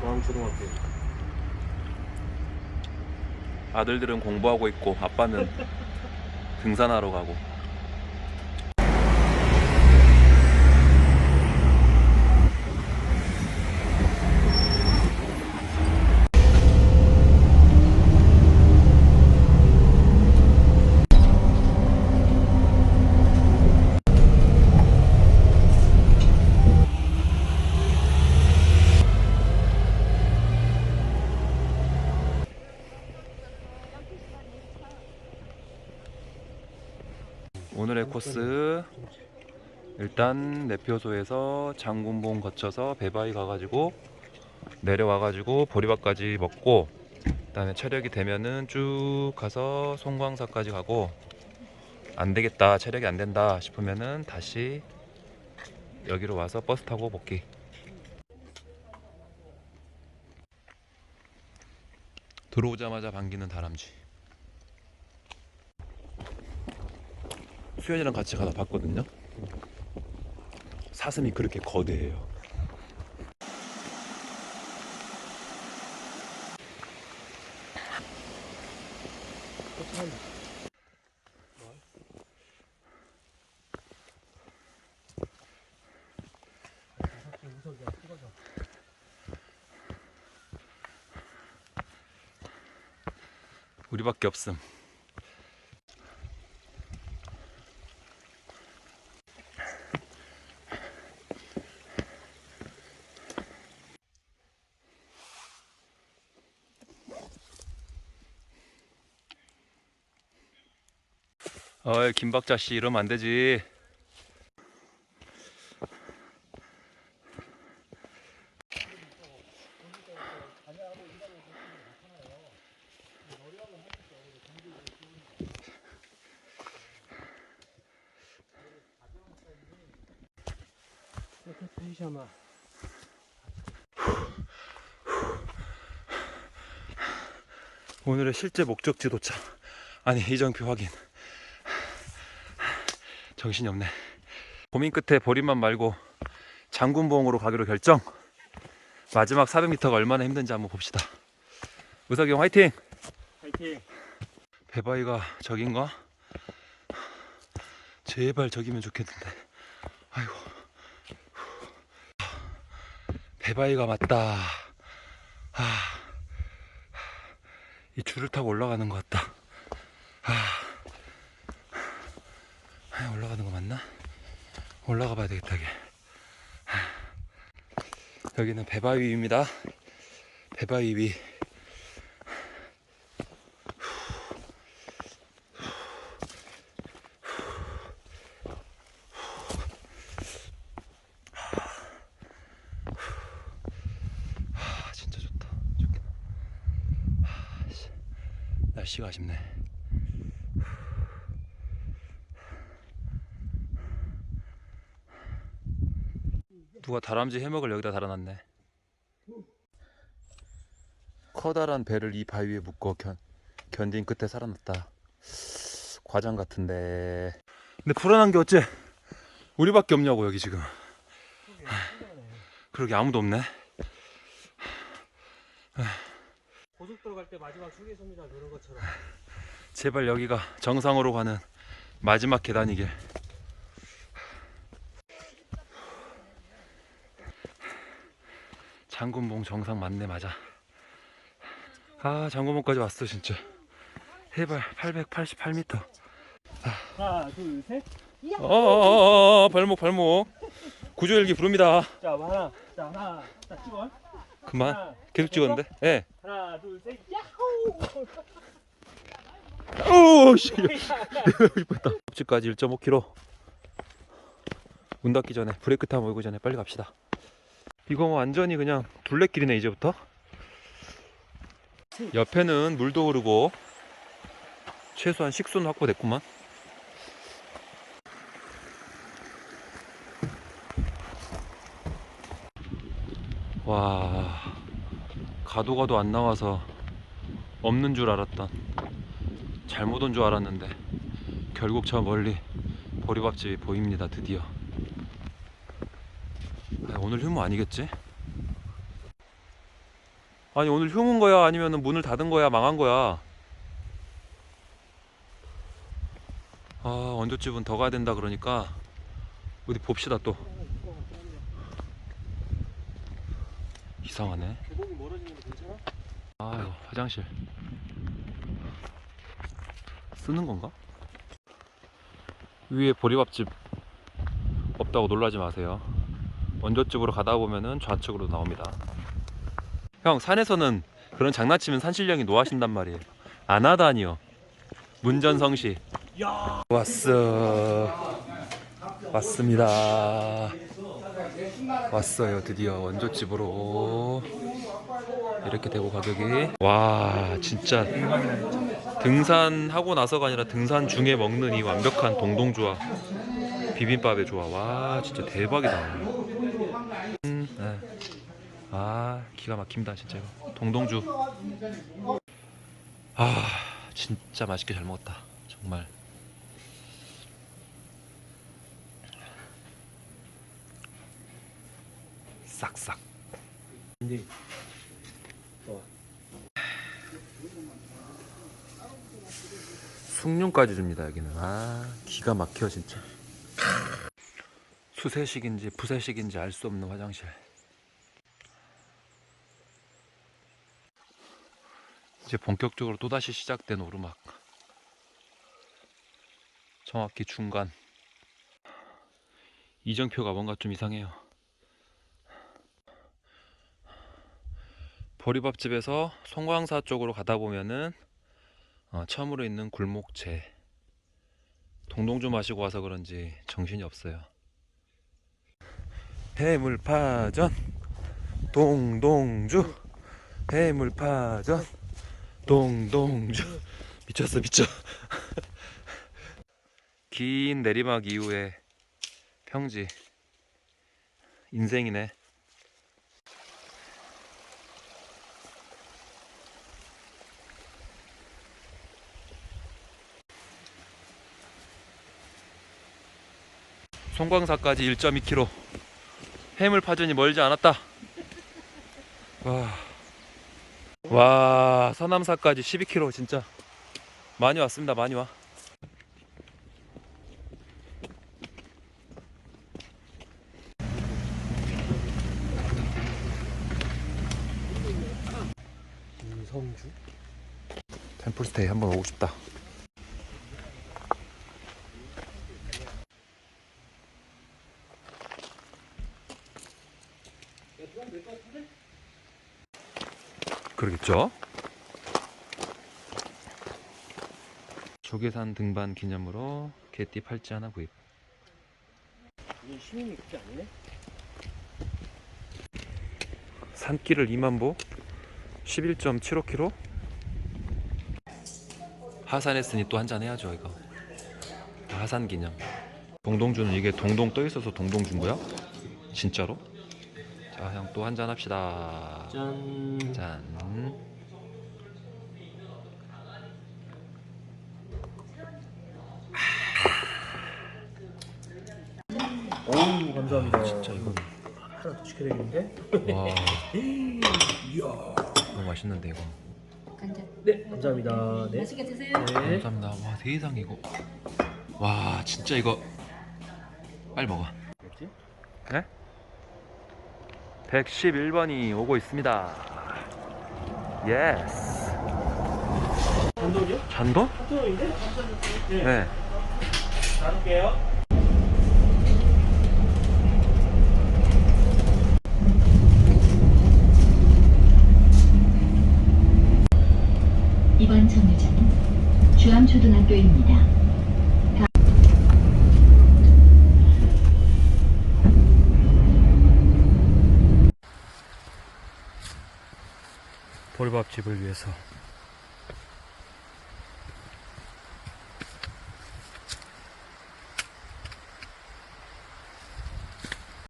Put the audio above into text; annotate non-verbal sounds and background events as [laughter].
중앙초등학교. 아들들은 공부하고 있고 아빠는 [laughs] 등산하러 가고 오늘의 코스 일단 내표소에서 장군봉 거쳐서 배바위 가가지고 내려와가지고 보리밥까지 먹고 그다음에 체력이 되면은 쭉 가서 송광사까지 가고 안 되겠다 체력이 안 된다 싶으면은 다시 여기로 와서 버스 타고 복귀. 들어오자마자 반기는 다람쥐 수현이랑 같이 가다 봤거든요. 사슴이 그렇게 거대해요. 우리밖에 없음. 어이 김박자 씨 이러면 안 되지. 오늘의 실제 목적지 도착. 아니 이정표 확인. 정신이 없네. 고민 끝에 보리만 말고 장군봉으로 가기로 결정. 마지막 400m가 얼마나 힘든지 한번 봅시다. 의석이 형 화이팅! 파이팅. 배바위가 저긴가? 제발 저기면 좋겠는데. 아이고. 배바위가 맞다. 아. 이 줄을 타고 올라가는 것 같다. 아. 아, 올라가는 거 맞나? 올라가 봐야 되겠다, 이게. 아. 여기는 배바위입니다. 배바위 위. 아. 아, 씨. 날씨가 아쉽네. 누가 다람쥐 해먹을 여기다 달아놨네. 커다란 배를 이 바위에 묶어 견, 견딘 끝에 살아났다. 과장 같은데. 근데 불안한 게 어째? 우리밖에 없냐고 여기 지금. 그러게 아무도 없네. 고속도로 갈 때 마지막 휴게소입니다. 그런 것처럼. 제발 여기가 정상으로 가는 마지막 계단이길. 장군봉 정상 맞네 맞아. 아 장군봉까지 왔어 진짜. 해발 888m. 하나, 둘, 셋. 어어어어 발목 발목. 구조헬기 부릅니다. 자, 하나. 자, 하나. 자, 찍어. 그만 계속 찍었는데. 예. 하나, 둘, 셋. 야호! 오우 씨. 이쁘다. 집까지 1.5km. 문 닫기 전에 브레이크 타고 오기 전에 빨리 갑시다. 이거 뭐 완전히 그냥 둘레길이네 이제부터. 옆에는 물도 흐르고 최소한 식수는 확보됐구만. 와 가도 가도 안 나와서 없는 줄 알았던 잘못 온 줄 알았는데 결국 저 멀리 보리밥집이 보입니다 드디어 아, 오늘 휴무 아니겠지? 아니 오늘 흉은 거야 아니면 문을 닫은 거야 망한 거야 아 원조집은 더 가야 된다 그러니까 어디 봅시다 또 이상하네? 아 화장실 쓰는 건가? 위에 보리밥집 없다고 놀라지 마세요 원조집으로 가다 보면은 좌측으로 나옵니다. 형 산에서는 그런 장난치면 산신령이 노하신단 말이에요. 안 하다니요. 문전성시. 야 왔어. 왔습니다. 왔어요 드디어 원조집으로. 이렇게 되고 가격이. 와 진짜. 등산하고 나서가 아니라 등산 중에 먹는 이 완벽한 동동주와 비빔밥의 조화 와 진짜 대박이다. 아 기가 막힙니다 진짜 이거. 동동주. 아 진짜 맛있게 잘 먹었다 정말. 싹싹. 숭늉까지 줍니다 여기는. 아 기가 막혀 진짜. 수세식인지 부세식인지 알 수 없는 화장실 이제 본격적으로 또다시 시작된 오르막. 정확히 중간. 이정표가 뭔가 좀 이상해요. 보리밥집에서 송광사 쪽으로 가다 보면은 어, 처음으로 있는 굴목채 동동 주 마시고 와서 그런지 정신이 없어요. 해물파전. 동동주. 해물파전 동동주 [laughs] 미쳤어 미쳐. [laughs] 긴 내리막 이후에 평지. 인생이네. 송광사까지 1.2km 해물 파전이 멀지 않았다. 와, 와 서남사까지 12km 진짜. 많이 왔습니다 많이 와. 김성주? 템플스테이 한번 오고 싶다 그러겠죠 조계산 등반 기념으로 개띠 팔찌 하나 구입 시민이 그게 아니네? 산길을 2만 보 11.75km 하산했으니 또 한잔 해야죠 이거 하산 기념 동동주는 이게 동동 떠 있어서 동동준 거야? 진짜로? 자형또 한잔 합시다. 짠. 짠. 어우 감사합니다. 아, 진짜 이거. 하나 더 시켜야 되겠는데? 와. [laughs] 이야. 너무 맛있는데 이거. 간장. 네 감사합니다. 네, 맛있게 드세요. 네. 감사합니다. 와 세상 이거. 와 진짜 이거. 빨리 먹어. 뭐지? 네? 111번이 오고 있습니다. 예스. 단독이요? 잔도? 단독인데? 네 네. 나눌게요 이번 정류장은 주암초등학교입니다. 보리밥집을 위해서